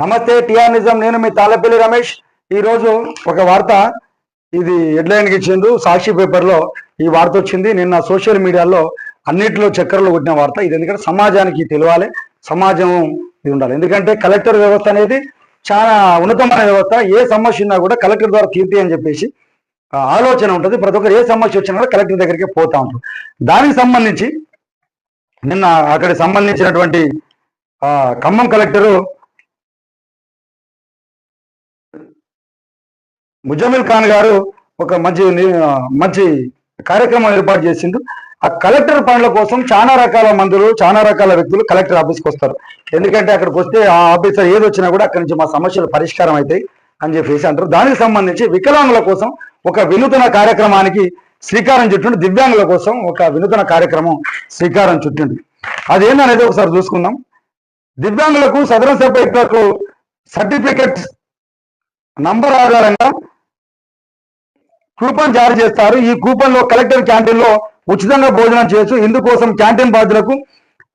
నమస్తే టిఆర్ నిజం. నేను మీ తాళపల్లి రమేష్. ఈ రోజు ఒక వార్త ఇది హెడ్లైన్కి ఇచ్చిండు. సాక్షి పేపర్లో ఈ వార్త వచ్చింది. నిన్న సోషల్ మీడియాలో అన్నింటిలో చక్కర్లు కొట్టిన వార్త. ఇది ఎందుకంటే సమాజానికి తెలియాలి. సమాజం ఇది ఉండాలి. ఎందుకంటే కలెక్టర్ వ్యవస్థ అనేది చాలా ఉన్నతమైన వ్యవస్థ. ఏ సమస్య ఉన్నా కూడా కలెక్టర్ ద్వారా తీర్తి అని చెప్పేసి ఆలోచన ఉంటుంది. ప్రతి ఒక్కరు ఏ సమస్య వచ్చినా కూడా కలెక్టర్ దగ్గరికి పోతా ఉంటారు. దానికి సంబంధించి నిన్న అక్కడికి సంబంధించినటువంటి ఖమ్మం కలెక్టరు ముజమిల్ ఖాన్ గారు ఒక మంచి మంచి కార్యక్రమం ఏర్పాటు చేసిండు. ఆ కలెక్టర్ పనుల కోసం చాలా రకాల మందులు చాలా రకాల వ్యక్తులు కలెక్టర్ ఆఫీస్కి వస్తారు. ఎందుకంటే అక్కడికి వస్తే ఆ ఆఫీసర్ ఏది వచ్చినా కూడా అక్కడి నుంచి మా సమస్యలు పరిష్కారం అవుతాయి అని చెప్పేసి అంటారు. దానికి సంబంధించి వికలాంగుల కోసం ఒక వినూతన కార్యక్రమానికి శ్రీకారం చుట్టిండు. దివ్యాంగుల కోసం ఒక వినూతన కార్యక్రమం శ్రీకారం చుట్టిండు. అదేందనేది ఒకసారి చూసుకుందాం. దివ్యాంగులకు సదరన్ సభ్యులకు సర్టిఫికెట్ నంబర్ ఆధారంగా కూపన్ జారీ చేస్తారు. ఈ కూపన్లో కలెక్టర్ క్యాంటీన్లో ఉచితంగా భోజనం చేయొచ్చు ఇందుకోసం క్యాంటీన్ బాధ్యులకు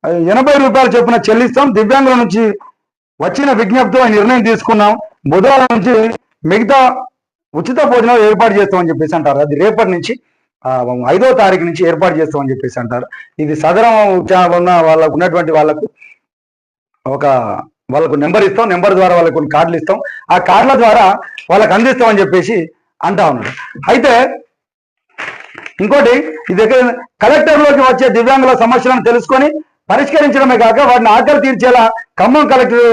ఎనభై రూపాయలు చొప్పున చెల్లిస్తాం. దివ్యాంగుల నుంచి వచ్చిన విజ్ఞప్తితో నిర్ణయం తీసుకున్నాం. బుధవారం నుంచి మిగతా ఉచిత భోజనం ఏర్పాటు చేస్తామని చెప్పేసి అంటారు. అది రేపటి నుంచి ఐదో తారీఖు నుంచి ఏర్పాటు చేస్తామని చెప్పేసి అంటారు. ఇది సదరం చా- ఉన్న వాళ్ళకు ఉన్నటువంటి వాళ్ళకు ఒక వాళ్ళకు నెంబర్ ఇస్తాం. నెంబర్ ద్వారా వాళ్ళకు కొన్ని కార్డులు ఇస్తాం. ఆ కార్డుల ద్వారా వాళ్ళకు అందిస్తామని చెప్పేసి అంటా ఉన్నాడు. అయితే ఇంకోటి ఇది కలెక్టర్లోకి వచ్చే దివ్యాంగుల సమస్యలను తెలుసుకొని పరిష్కరించడమే కాక వాటిని ఆకలి తీర్చేలా ఖమ్మం కలెక్టర్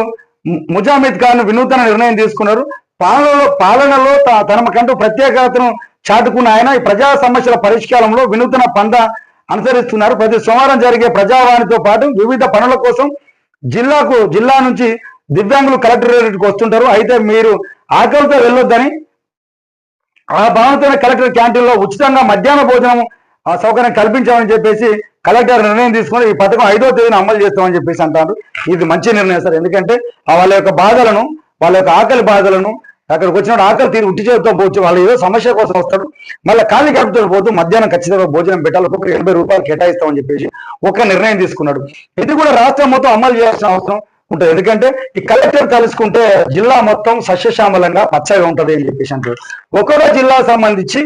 ముజామిద్ ఖాన్ వినూతన నిర్ణయం తీసుకున్నారు. పాలనలో పాలనలో తనకంటూ ప్రత్యేకతను చాటుకున్న ఆయన ఈ ప్రజా సమస్యల పరిష్కారంలో వినూతన పంద అనుసరిస్తున్నారు. ప్రతి సోమవారం జరిగే ప్రజావాణితో పాటు వివిధ పనుల కోసం జిల్లాకు జిల్లా నుంచి దివ్యాంగులు కలెక్టరేట్కి వస్తుంటారు. అయితే మీరు ఆకలితో వెళ్ళొద్దని ఆ భావనతోనే కలెక్టర్ క్యాంటీన్లో ఉచితంగా మధ్యాహ్న భోజనం ఆ సౌకర్యం కల్పించామని చెప్పేసి కలెక్టర్ నిర్ణయం తీసుకుని ఈ పథకం ఐదో తేదీన అమలు చేస్తామని చెప్పేసి అంటారు. ఇది మంచి నిర్ణయం సార్. ఎందుకంటే వాళ్ళ యొక్క బాధలను వాళ్ళ యొక్క ఆకలి బాధలను అక్కడికి వచ్చినప్పుడు ఆకలి తీరు ఉట్టి చేతితో పోవచ్చు వాళ్ళు ఏదో సమస్య కోసం వస్తాడు. మళ్ళీ ఖాళీ కడుపుతో పోతూ మధ్యాహ్నం ఖచ్చితంగా భోజనం పెట్టాలి ఒక్కొక్కరు ఎనభై రూపాయలు కేటాయిస్తామని చెప్పేసి ఒక నిర్ణయం తీసుకున్నాడు. ఇది కూడా రాష్ట్రం మొత్తం అమలు చేయాల్సిన అవసరం. ఉంటుంది. ఎందుకంటే ఈ కలెక్టర్ కలుసుకుంటే జిల్లా మొత్తం సస్యశ్యామలంగా పచ్చగా ఉంటది అని చెప్పేసి అంటారు. ఒక్కొక్క జిల్లా సంబంధించి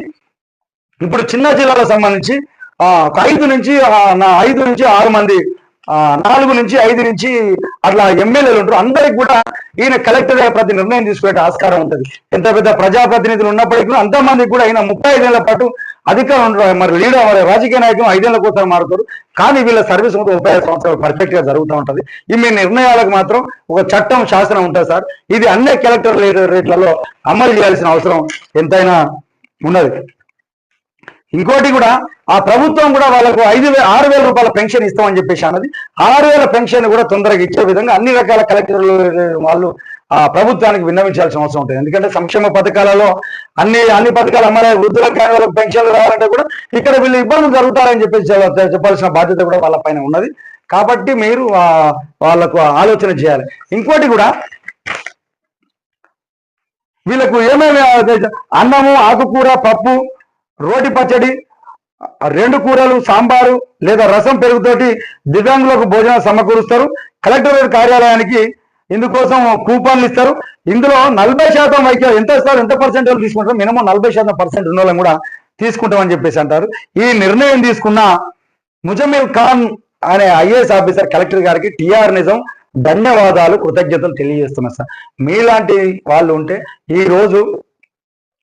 ఇప్పుడు చిన్న జిల్లాలకు సంబంధించి ఒక ఐదు నుంచి ఐదు నుంచి ఆరు మంది ఆ, నాలుగు నుంచి ఐదు నుంచి అట్లా ఎమ్మెల్యేలు ఉంటారు. అందరికి కూడా ఈయన కలెక్టర్ ప్రతి నిర్ణయం తీసుకునే ఆస్కారం ఉంటుంది. ఎంత పెద్ద ప్రజాప్రతినిధులు ఉన్నప్పటికీ కూడా అంతమందికి కూడా ఈయన ముప్పై ఐదేళ్ళ పాటు అధికారం మరి లీడర్ మరి రాజకీయ నాయకులు ఐదేళ్ళ కోసం మారుతారు. కానీ వీళ్ళ సర్వీస్ మొత్తం ముప్పై ఐదు సంవత్సరాలు పర్ఫెక్ట్గా జరుగుతూ ఉంటది. ఈ మీ నిర్ణయాలకు మాత్రం ఒక చట్టం శాసనం ఉంటుంది సార్. ఇది అన్ని కలెక్టర్ రేట్లలో అమలు చేయాల్సిన అవసరం ఎంతైనా ఉన్నది. ఇంకోటి కూడా ఆ ప్రభుత్వం కూడా వాళ్ళకు ఐదు ఆరు వేల రూపాయల పెన్షన్ ఇస్తామని చెప్పేసి అన్నది. ఆరు వేల పెన్షన్ కూడా తొందరగా ఇచ్చే విధంగా అన్ని రకాల కలెక్టర్లు వాళ్ళు ఆ ప్రభుత్వానికి విన్నవించాల్సిన అవసరం ఉంటుంది. ఎందుకంటే సంక్షేమ పథకాలలో అన్ని అన్ని పథకాలు అమ్మాయి వృద్ధులకు కానీ వాళ్ళకి పెన్షన్లు రావాలంటే కూడా ఇక్కడ వీళ్ళు ఇబ్బందులు జరుగుతారని చెప్పేసి చెప్పాల్సిన బాధ్యత కూడా వాళ్ళ పైన ఉన్నది. కాబట్టి మీరు వాళ్ళకు ఆలోచన చేయాలి. ఇంకోటి కూడా వీళ్ళకు ఏమేమి అన్నము ఆకుకూర పప్పు రోటి పచ్చడి రెండు కూరలు సాంబారు లేదా రసం పెరుగుతోటి దివ్యాంగులకు భోజనం సమకూరుస్తారు. కలెక్టరేట్ కార్యాలయానికి ఇందుకోసం కూపన్లు ఇస్తారు. ఇందులో నలభై శాతం వైద్యం ఎంత ఇస్తారు ఎంత పర్సెంట్ తీసుకుంటారు? మినిమం నలభై శాతం పర్సెంట్ ఉన్న వాళ్ళని కూడా తీసుకుంటామని చెప్పేసి అంటారు. ఈ నిర్ణయం తీసుకున్న ముజమిల్ ఖాన్ అనే ఐఏఎస్ ఆఫీసర్ కలెక్టర్ గారికి టిఆర్ నిజం ధన్యవాదాలు కృతజ్ఞతలు తెలియజేస్తున్నా సార్. మీలాంటి వాళ్ళు ఉంటే ఈ రోజు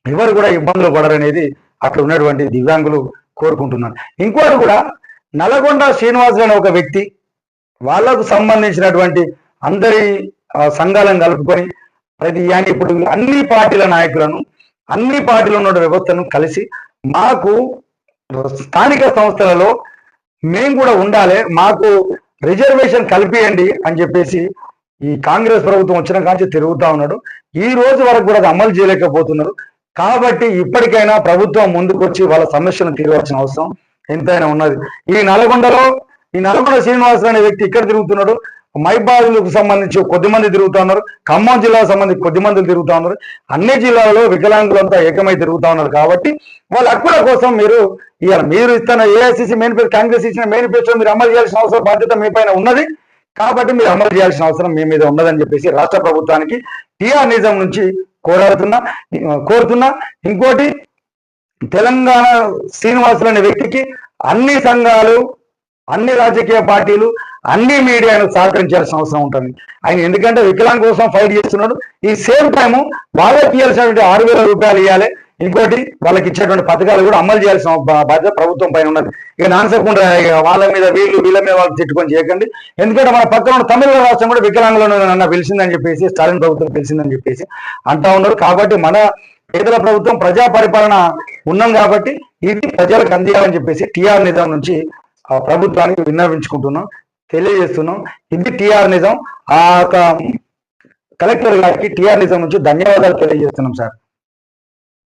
ఎవరు కూడా ఇబ్బందులు పడరనేది అక్కడ ఉన్నటువంటి దివ్యాంగులు కోరుకుంటున్నారు. ఇంకోటి కూడా నల్గొండ శ్రీనివాసులు అనే ఒక వ్యక్తి వాళ్ళకు సంబంధించినటువంటి అందరి సంఘాలను కలుపుకొని ప్రతి యాని ఇప్పుడు అన్ని పార్టీల నాయకులను అన్ని పార్టీలో ఉన్న వ్యవస్థను కలిసి మాకు స్థానిక సంస్థలలో మేము కూడా ఉండాలి మాకు రిజర్వేషన్ కల్పియండి అని చెప్పేసి ఈ కాంగ్రెస్ ప్రభుత్వం వచ్చిన కాంచి తిరుగుతా ఉన్నాడు. ఈ రోజు వరకు కూడా అది అమలు చేయలేకపోతున్నారు. కాబట్టి ఇప్పటికైనా ప్రభుత్వం ముందుకు వచ్చి వాళ్ళ సమస్యను తీరవలసిన అవసరం ఎంతైనా ఉన్నది. ఈ నల్గొండలో ఈ నల్గొండ శ్రీనివాసరావు అనే వ్యక్తి ఇక్కడ తిరుగుతున్నాడు. మైబాదులకు సంబంధించి కొద్ది మంది తిరుగుతా ఉన్నారు. ఖమ్మం జిల్లాకు సంబంధించి కొద్ది మందులు తిరుగుతా ఉన్నారు. అన్ని జిల్లాలలో వికలాంగులంతా ఏకమై తిరుగుతూ ఉన్నారు కాబట్టి వాళ్ళ హక్కుల కోసం మీరు ఇవాళ మీరు ఇస్తున్న ఏఐసిసి మేనిఫెస్టో కాంగ్రెస్ ఇచ్చిన మేనిఫెస్టో మీరు అమలు చేయాల్సిన అవసరం బాధ్యత మీ పైన ఉన్నది. కాబట్టి మీరు అమలు చేయాల్సిన అవసరం మీ మీద ఉన్నదని చెప్పేసి రాష్ట్ర ప్రభుత్వానికి టీఆర్ నిజం నుంచి కోరాడుతున్నా కోరుతున్నా. ఇంకోటి తెలంగాణ శ్రీనివాసులు అనే వ్యక్తికి అన్ని సంఘాలు అన్ని రాజకీయ పార్టీలు అన్ని మీడియాను సహకరించాల్సిన అవసరం ఉంటుంది. ఆయన ఎందుకంటే వికలాంగ్ కోసం ఫైట్ చేస్తున్నాడు. ఈ సేమ్ టైం వాళ్ళకి ఇవ్వాల్సినటువంటి ఆరు వేల రూపాయలు ఇవ్వాలి ఇంకోటి వాళ్ళకి ఇచ్చేటువంటి పథకాలు కూడా అమలు చేయాల్సిన బాధ్యత ప్రభుత్వం పైన ఉన్నది. ఇక నాన్సకుండా వాళ్ళ మీద వీళ్ళు వీళ్ళ మీద వాళ్ళు తిట్టుకొని చేయకండి. ఎందుకంటే మన పక్కన ఉన్న తమిళ రాష్ట్రం కూడా వికలాంగులను నన్ను పిలిచిందని చెప్పేసి స్టాలిన్ ప్రభుత్వం పిలిచిందని చెప్పేసి అంటా ఉన్నారు. కాబట్టి మన పేదల ప్రభుత్వం ప్రజా పరిపాలన ఉన్నాం కాబట్టి ఇది ప్రజలకు అందియాలని చెప్పేసి టీఆర్ నిజాం నుంచి ప్రభుత్వానికి విన్నవించుకుంటున్నాం. తెలియజేస్తున్నాం. ఇది టిఆర్ నిజం. ఆ యొక్క కలెక్టర్ గారికి టిఆర్ నిజం నుంచి ధన్యవాదాలు తెలియజేస్తున్నాం సార్.